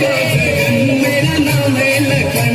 मेरा नाम है लखन।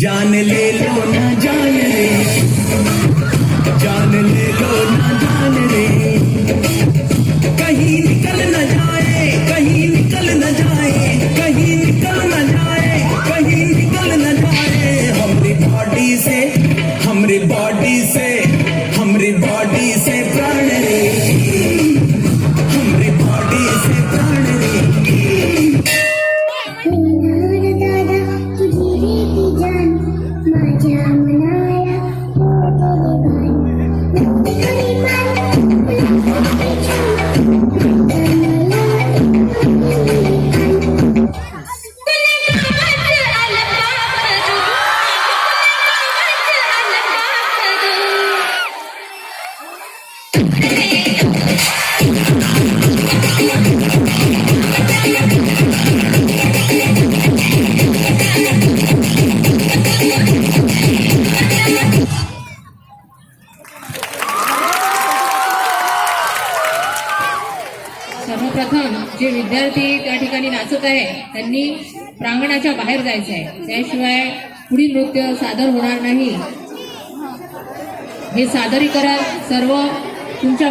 जान ले लो ना जान रे। जान ले लो ना जान रे। कहीं निकल न जाए, कहीं निकल न जाए, कहीं निकल न जाए, कहीं निकल न जाए। हमारी बॉडी से, हमारी बॉडी से। प्रथम जे विद्यार्थी त्या ठिकाणी नाचत आहे त्यांनी प्रांगणाच्या बाहेर जायचं आहे. त्याशिवाय पुढील नृत्य सादर होणार नाही. हे सादरीकरण सर्व तुमच्या